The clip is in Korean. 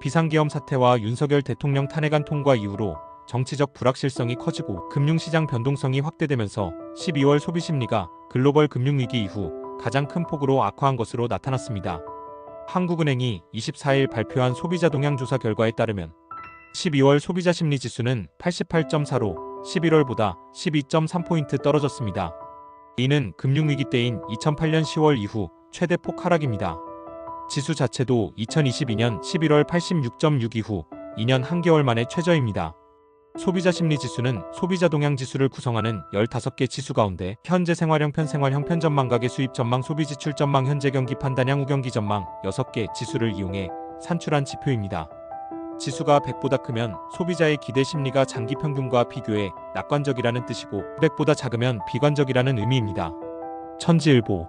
비상계엄 사태와 윤석열 대통령 탄핵안 통과 이후로 정치적 불확실성이 커지고 금융시장 변동성이 확대되면서 12월 소비 심리가 글로벌 금융위기 이후 가장 큰 폭으로 악화한 것으로 나타났습니다. 한국은행이 24일 발표한 소비자 동향 조사 결과에 따르면 12월 소비자 심리 지수는 88.4로 11월보다 12.3포인트 떨어졌습니다. 이는 금융위기 때인 2008년 10월 이후 최대 폭 하락입니다. 지수 자체도 2022년 11월 86.6 이후 2년 한개월 만에 최저입니다. 소비자 심리 지수는 소비자 동향 지수를 구성하는 15개 지수 가운데 현재 생활 형 편 생활 형 편 전망 가계 수입 전망 소비 지출 전망 현재 경기 판단 향후 경기 전망 6개 지수를 이용해 산출한 지표입니다. 지수가 100보다 크면 소비자의 기대 심리가 장기 평균과 비교해 낙관적이라는 뜻이고 100보다 작으면 비관적이라는 의미입니다. 천지일보